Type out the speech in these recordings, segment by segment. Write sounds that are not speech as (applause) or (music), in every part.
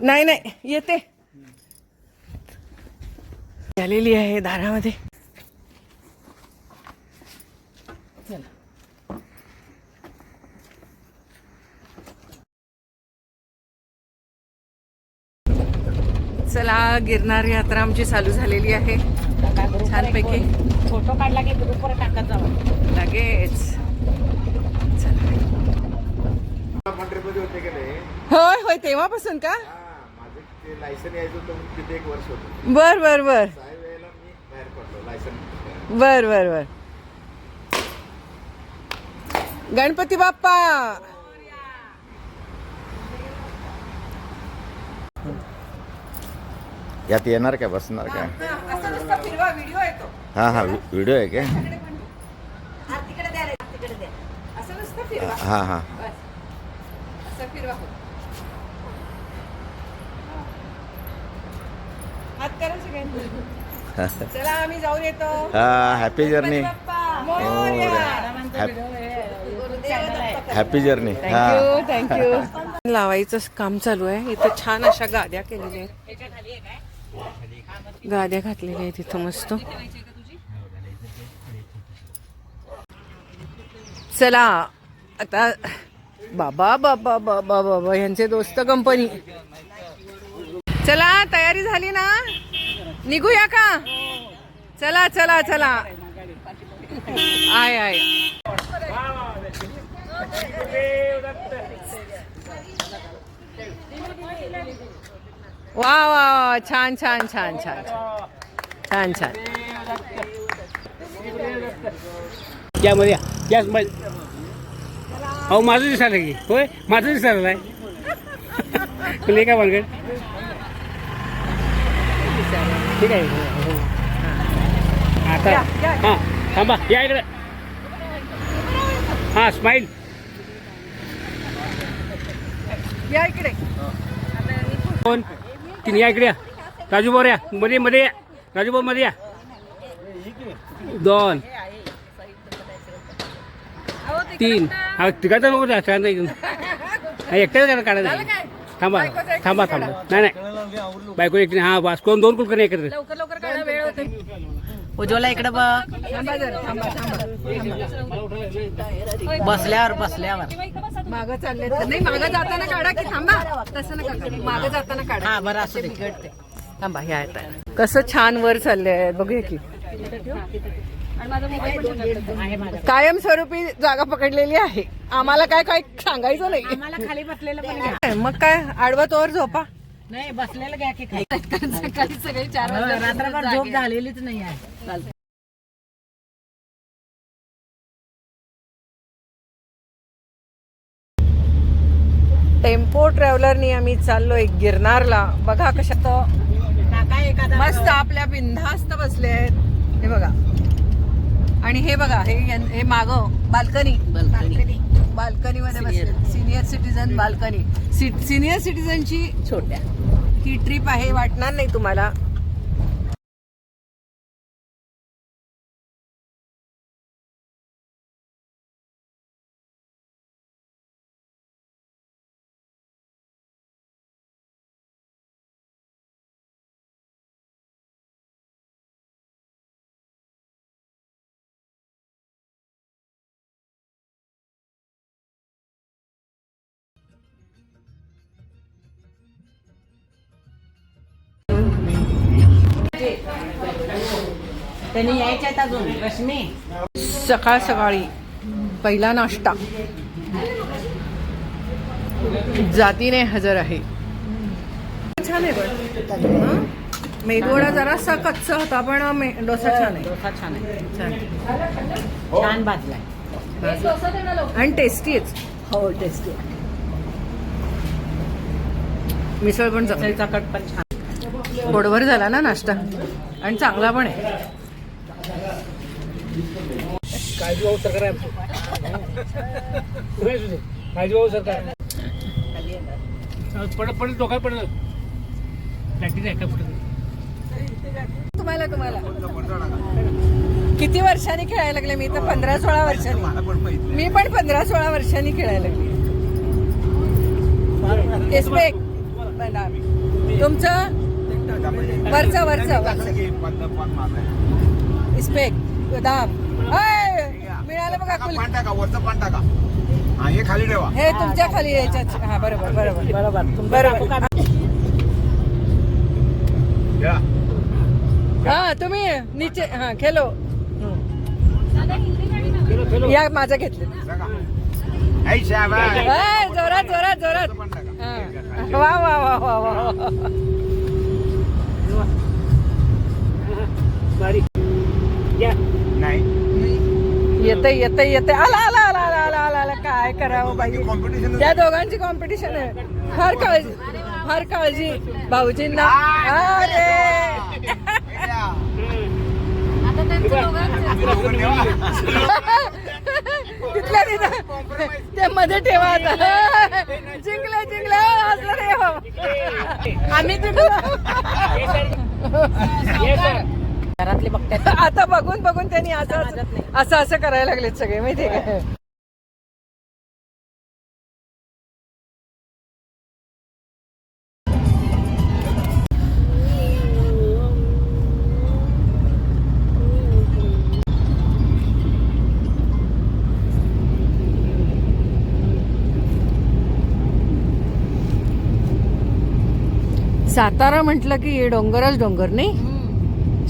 नाही नाही येते. आलेली आहे दारामध्ये. चला गिरनार यात्रा आमची चालू झालेली आहे. छानपैकी. फोटो काढला की ग्रुपवर टाकत जावा. लगेच. होय होय तेव्हापासून का? ते लायसन यायचं होतं म्हणून तिथे एक वर्ष होतं. बर बर बर. काही वेळेला मी बाहेर पडलो लायसन बर बर बर. गणपती बाप्पा! यात येणार काय बसणार काय असं नुसतं फिरवा व्हिडिओ येतो. हा हा व्हिडिओ आहे काय तिकडे द्या रे, तिकडे द्या. असं नुसतं फिरवा. हा हा बस. असं फिरवा हात करा सगळ्यांनी चला आम्ही जाऊन येतो. Happy journey. Happy journey thank you thank you लावायचं काम चालू आहे. इथं छान अशा गाद्या केलेल्या आहेत. गाद्या घातलेल्या आहेत इथं मस्त. चला आता बाबा बाबा बाबा बाबा यांचे दोस्त कंपनी चला तयारी झाली ना? निघूया का? चला चला चला. आय आय. वा वा वा छान छान छान छान छान. छान यामध्ये गॅस अहो माझं दिसायला की. होय? माझं दिसायला आहे तुला काय भानगड. ठीक आहे. हो. आता हां थांबा या इकडे. हां स्माईल या इकडे. कोण? तीन या इकडे या. राजू भाऊ या. मध्ये मध्ये या. राजू भाऊ मध्ये या. दोन. तीन. हा तिघाचा नको सगळ्यांना एकट्याच जरा काढायचं थांबा थांबा थांबा. नाही नाही. बायको एकटी हा बस कोण दोन कुलकर्णी एकत्र. लवकर लवकर काढा वेळ होते उज्ज्वला इकडे बघ. थांबा जरा थांबा थांबा. बसल्यावर बसल्यावर. मागं चालले तर नाही मागं जाताना काढा की थांबा. तसं नका करू. मागं जाताना काढा. हा बरं असं दे थांबा ह्या कसं छान वर चाललंय. बघूया की. कायमस्वरूपी जागा पकडलेली आहे. आम्हाला काय काय सांगायचं नाही. आम्हाला खाली बसलेलं पण घ्या. मग काय? आडवा तोवर झोपा. नाही बसलेलं घ्या की खाली. (laughs) सकाळी सगळे चार हो, रात्रभर झोप झालेलीच नाही आहे. टेम्पो ट्रॅव्हलरनी आम्ही चाललोय गिरनारला. बघा कशात काका एखादा मस्त आपल्या बिनधास्त बसले आहेत. हे बघा. आणि हे बघा हे हे माग बाल्कनी. बाल्कनी. बाल्कनी. मध्ये बसले सिनियर सिटीजन बाल्कनी. सिनियर सिटीजनची छोट्या. ही ट्रिप आहे वाटणार नाही तुम्हाला. त्यांनी यायच्या आहेत अजून रश्मी. सकाळ सकाळी पहिला नाश्ता. जातीने हजर आहे. छान आहे पण हं? मेदूवडा जरासा कच्चा होता पण मे- डोसा छान आहे. डोसा छान आहे. छान. छान भाजलाय. आणि टेस्टी आहेच हो टेस्टी मिसळ पण चकट पण छान पोटभर झाला ना नाश्ता. आणि चांगला पण आहे. तुम्हाला तुम्हाला. किती वर्षांनी खेळायला लागले? मी तर पंधरा सोळा वर्षांनी. मी पण पंधरा सोळा वर्षांनी खेळायला लागले. तुमचं वरचं वरचं बदाम अय, मिळालं बघा पान टाका वरचं पान टाका. हा हे खाली ठेवा. हे तुमच्या खाली याच्यात. हा बरोबर बरोबर. बरोबर. बरोबर. या. हा तुम्ही नीचे हा खेलो. या माझं घेतलं. जोरात जोरात जोरात. वा वा वा वा वा. बारी या. नाही. येते येते येते आला आला आला आला आला आला आला. काय करावं बाई? कॉम्पिटिशन त्या दोघांची कॉम्पिटिशन आहे. फार काळजी फार काळजी. भाऊजींना. अरे! तिथल्या तिथं. ते मध्ये ठेवा आता. जिंकले जिंकले. असलं रे हो. आम्ही जिंकलो. (laughs) घरातले बघतात (laughs) आता बघून बघून त्यांनी असं असं- असं असं करायला लागलेत सगळे माहितीये का? सातारा म्हटलं की हे डोंगरच डोंगर नाही?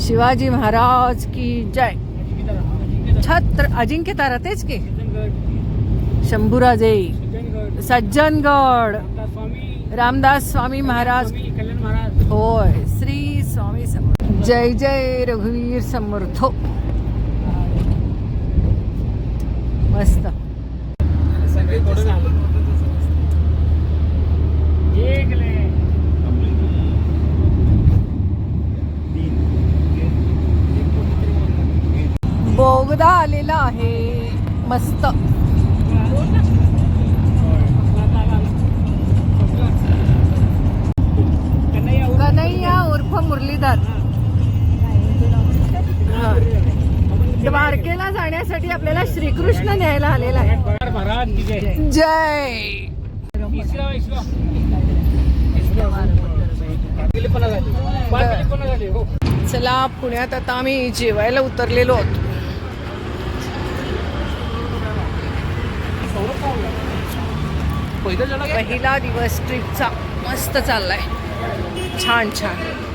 शिवाजी महाराज की जय। छत्र अजिंक्य तारा तेज की? शंभूराजे। सज्जनगड स्वामी रामदास स्वामी महाराज। हो महाराज। होय श्री स्वामी समर्थ। जय जय रघुवीर समर्थ। आलेला आहे. मस्त. कन्हैया उर्फ मुरलीधर. द्वारकेला जाण्यासाठी आपल्याला श्रीकृष्ण न्यायला आलेला आहे. जय. हो चला पुण्यात आता आम्ही जेवायला उतरलेलो आहोत पहिलं झालं पहिला दिवस ट्रिपचा मस्त चाललाय. छान छान.